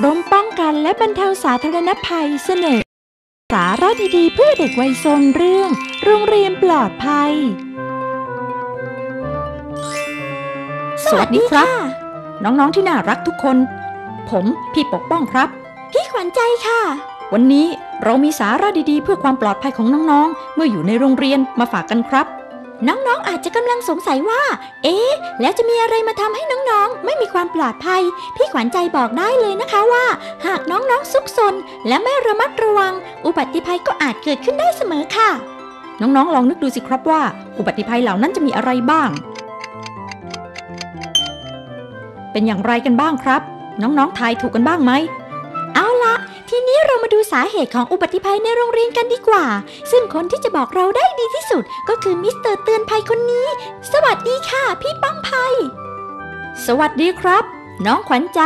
กรมป้องกันและบรรเทาสาธารณภัยเสนอ สาระดีๆเพื่อเด็กวัยซนเรื่อง โรงเรียนปลอดภัย สวัสดีครับ น้องๆที่น่ารักทุกคน ผมพี่ปกป้องครับ พี่ขวัญใจค่ะ วันนี้เรามีสาระดีๆ เพื่อความปลอดภัยของน้องๆ เมื่ออยู่ในโรงเรียนมาฝากกันครับ น้องๆอาจจะกำลังสงสัยว่า เอ๊ะ แล้วจะมีอะไรมาทำให้น้องๆ ไม่มีความปลอดภัย พี่ขวัญใจบอกได้เลยนะคะว่า หากน้องๆซุกซนและไม่ระมัดระวัง อุบัติภัยก็อาจเกิดขึ้นได้เสมอค่ะ น้องๆ ลองนึกดูสิครับว่า อุบัติภัยเหล่านั้นจะมีอะไรบ้าง เป็นอย่างไรกันบ้างครับ น้องๆ ทายถูกกันบ้างไหม เอาละ ทีนี้เรามาดูสาเหตุของอุบัติภัยในโรงเรียนกันดีกว่า ซึ่งคนที่จะบอกเราได้ดีที่สุด ก็คือมิสเตอร์เตือนภัยคนนี้ สวัสดีค่ะ พี่ป้องภัย สวัสดีครับ น้องขวัญใจ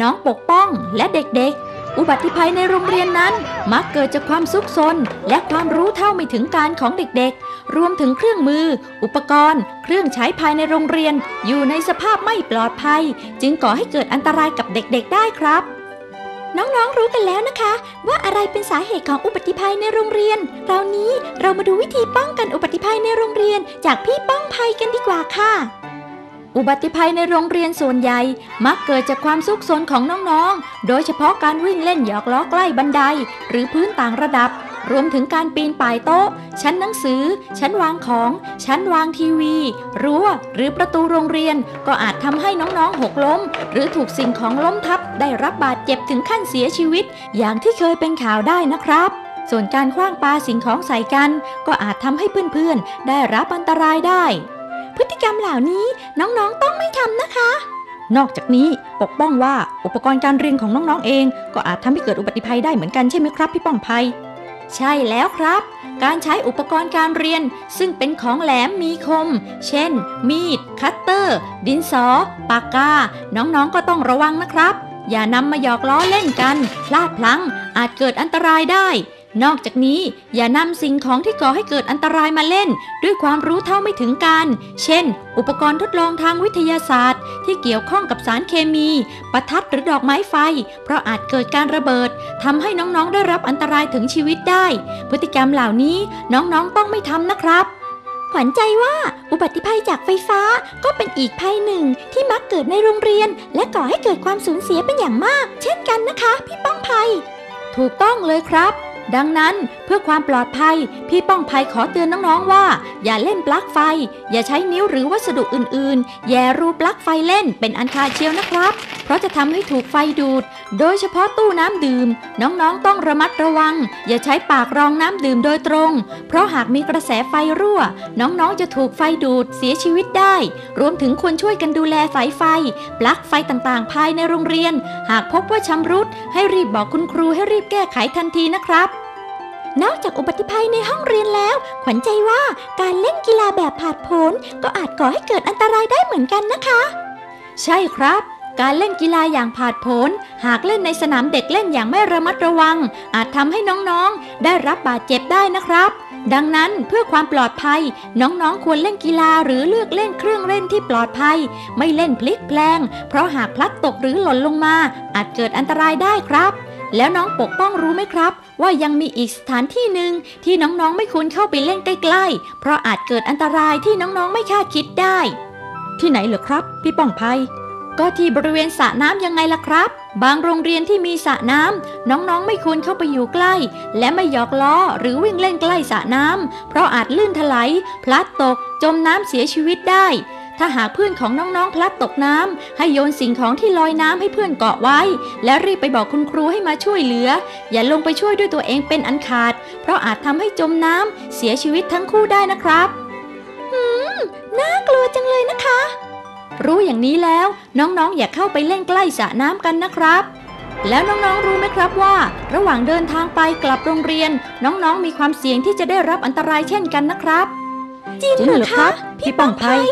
น้องปกป้องและเด็กๆ อุบัติภัยในโรงเรียนนั้น มักเกิดจากความซุกซนและความรู้เท่าไม่ถึงการของเด็กๆ รวมถึงเครื่องมือ อุปกรณ์ เครื่องใช้ภายในโรงเรียน อยู่ในสภาพไม่ปลอดภัย จึงก่อให้เกิดอันตรายกับเด็กๆ ได้ครับ น้องๆรู้กันแล้วนะคะ ว่าอะไรเป็นสาเหตุของอุบัติภัยในโรงเรียนคราวนี้เรามาดูวิธีป้องกันอุบัติภัยในโรงเรียนจากพี่ป้องภัยกันดีกว่าค่ะ อุบัติภัยในโรงเรียนส่วนใหญ่ มักเกิดจากความซุกซนของน้องๆ โดยเฉพาะการวิ่งเล่นหยอกล้อใกล้บันได หรือพื้นต่างระดับ รวมถึงการปีนป่ายโต๊ะ ชั้นหนังสือ ชั้นวางของ ชั้นวางทีวี รั้ว หรือประตูโรงเรียน ก็อาจทำให้น้องๆหกล้ม หรือถูกสิ่งของล้มทับ ได้รับบาดเจ็บถึงขั้นเสียชีวิต อย่างที่เคยเป็นข่าวได้นะครับส่วนการคว้างปาสิ่งของใส่กัน ก็อาจทำให้เพื่อนๆ ได้รับอันตรายได้ พฤติกรรมเหล่านี้น้องๆต้องไม่ทำนะคะ นอกจากนี้ปกป้องว่าอุปกรณ์การเรียนของน้องๆเอง ก็อาจทำให้เกิดอุบัติภัยได้เหมือนกันใช่ไหมครับพี่ป้องภัย ใช่แล้วครับ การใช้อุปกรณ์การเรียน ซึ่งเป็นของแหลมมีคม เช่น มีด คัตเตอร์ ดินสอ ปากกา น้องๆก็ต้องระวังนะครับ อย่านำมาหยอกล้อเล่นกัน พลาดพลั้งอาจเกิดอันตรายได้ นอกจากนี้อย่านำสิ่งของที่ก่อให้เกิดอันตรายมาเล่น ด้วยความรู้เท่าไม่ถึงการ เช่น อุปกรณ์ทดลองทางวิทยาศาสตร์ ที่เกี่ยวข้องกับสารเคมี ประทัดหรือดอกไม้ไฟ เพราะอาจเกิดการระเบิดทำให้น้องๆได้รับอันตรายถึงชีวิตได้ พฤติกรรมเหล่านี้น้องๆต้องไม่ทำนะครับ ขวัญใจว่าอุบัติภัยจากไฟฟ้าก็เป็นอีกภัยหนึ่งที่มักเกิดในโรงเรียน และก่อให้เกิดความสูญเสียเป็นอย่างมาก เช่นกันนะคะ พี่ป้องภัย ถูกต้องเลยครับ ดังนั้นเพื่อความปลอดภัย พี่ป้องภัยขอเตือนน้องๆว่า อย่าเล่นปลั๊กไฟ อย่าใช้นิ้วหรือวัสดุอื่นๆ แย่รูปลั๊กไฟเล่นเป็นอันขาเชียวนะครับ เพราะจะทำให้ถูกไฟดูด โดยเฉพาะตู้น้ำดื่ม น้องๆต้องระมัดระวัง อย่าใช้ปากรองน้ำดื่มโดยตรง เพราะหากมีกระแสไฟรั่ว น้องๆจะถูกไฟดูดเสียชีวิตได้ รวมถึงควรช่วยกันดูแลสายไฟ ปลั๊กไฟต่างๆ ภายในโรงเรียน หากพบว่าชำรุดให้รีบบอกคุณครูให้รีบแก้ไขทันทีนะครับ นอกจากอุบัติภัยในห้องเรียนแล้ว ขวัญใจว่าการเล่นกีฬาแบบผาดโผนก็อาจก่อให้เกิดอันตรายได้เหมือนกันนะคะ ใช่ครับ การเล่นกีฬาอย่างผาดโผนหากเล่นในสนามเด็กเล่นอย่างไม่ระมัดระวัง อาจทำให้น้องๆ ได้รับบาดเจ็บได้นะครับดังนั้นเพื่อความปลอดภัย น้องๆ ควรเล่นกีฬาหรือเลือกเล่นเครื่องเล่นที่ปลอดภัย ไม่เล่นพลิกแพลง เพราะหากพลัดตกหรือหล่นลงมา อาจเกิดอันตรายได้ครับ แล้วน้องปกป้องรู้ไหมครับ ว่ายังมีอีกสถานที่หนึ่งที่น้องๆไม่ควรเข้าไปเล่นใกล้ๆ เพราะอาจเกิดอันตรายที่น้องๆไม่คาดคิดได้ ที่ไหนเหรอครับ พี่ป้องภัย ก็ที่บริเวณสระน้ำยังไงล่ะครับ บางโรงเรียนที่มีสระน้ำน้องๆไม่ควรเข้าไปอยู่ใกล้ และไม่หยอกล้อหรือวิ่งเล่นใกล้สระน้ำเพราะอาจลื่นถลายพลัดตก จมน้ำเสียชีวิตได้ ถ้าหากเพื่อนของน้องๆพลัดตกน้ำให้โยนสิ่งของที่ลอยน้ำให้เพื่อนเกาะไว้ และรีบไปบอกคุณครูให้มาช่วยเหลือ อย่าลงไปช่วยด้วยตัวเองเป็นอันขาด เพราะอาจทำให้จมน้ำเสียชีวิตทั้งคู่ได้นะครับน่ากลัวจังเลยนะคะ รู้อย่างนี้แล้วน้องๆ อย่าเข้าไปเล่นใกล้สระน้ำกันนะครับแล้วน้องๆ รู้ไหมครับว่า ระหว่างเดินทางไปกลับโรงเรียน น้องๆ มีความเสี่ยงที่จะได้รับอันตรายเช่นกันนะครับ จริงเหรอคะพี่ป้องภัย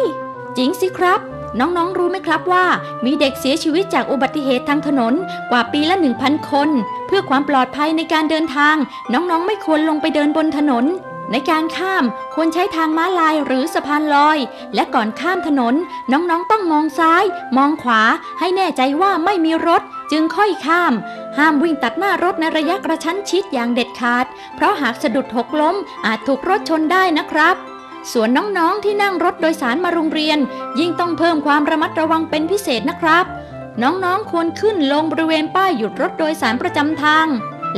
จริงสิครับ น้องๆรู้ไหมครับว่า มีเด็กเสียชีวิตจากอุบัติเหตุทางถนนกว่าปีละ 1,000 คน เพื่อความปลอดภัยในการเดินทาง น้องๆ ไม่ควรลงไปเดินบนถนน ในการข้ามควรใช้ทางม้าลายหรือสะพานลอย และก่อนข้ามถนน น้องๆ ต้องมองซ้าย มองขวา ให้แน่ใจว่าไม่มีรถ จึงค่อยข้าม ห้ามวิ่งตัดหน้ารถในระยะกระชั้นชิดอย่างเด็ดขาด เพราะหากสะดุดหกล้มอาจถูกรถชนได้นะครับ ส่วนน้องๆที่นั่งรถโดยสารมาโรงเรียน ยิ่งต้องเพิ่มความระมัดระวังเป็นพิเศษนะครับ น้องๆควรขึ้นลงบริเวณป้ายหยุดรถโดยสารประจำทาง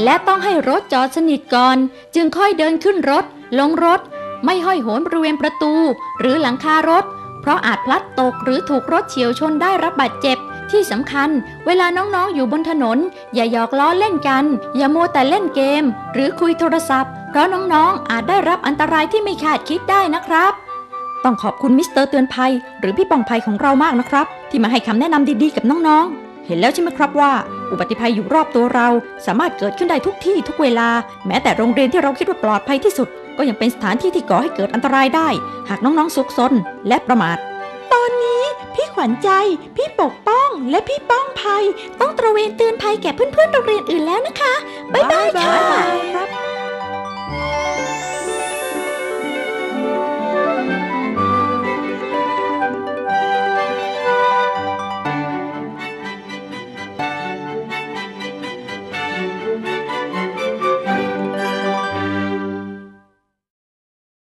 และต้องให้รถจอดสนิทก่อน จึงค่อยเดินขึ้นรถ ลงรถ ไม่ห้อยโหนบริเวณประตู หรือหลังคารถ เพราะอาจพลัดตกหรือถูกรถเฉียวชนได้รับบาดเจ็บ ที่สำคัญ เวลาน้องๆอยู่บนถนน อย่าหยอกล้อเล่นกัน อย่ามัวแต่เล่นเกม หรือคุยโทรศัพท์ เพราะน้องๆอาจได้รับอันตรายที่ไม่คาดคิดได้นะครับ ต้องขอบคุณมิสเตอร์เตือนภัย หรือพี่ปองภัยของเรามากนะครับ ที่มาให้คำแนะนำดีๆกับน้องๆ เห็นแล้วใช่ไหมครับว่า อุบัติภัยอยู่รอบตัวเรา สามารถเกิดขึ้นได้ทุกที่ทุกเวลา แม้แต่โรงเรียนที่เราคิดว่าปลอดภัยที่สุด ก็ยังเป็นสถานที่ที่ก่อให้เกิดอันตรายได้ หากน้องๆซุกซนและประมาท ตอนนี้พี่ขวัญใจ พี่ปกป และพี่ป้องภัย ต้องตระเวนเตือนภัยแก่เพื่อนๆโรงเรียนอื่นแล้วนะคะ บ๊ายบายค่ะ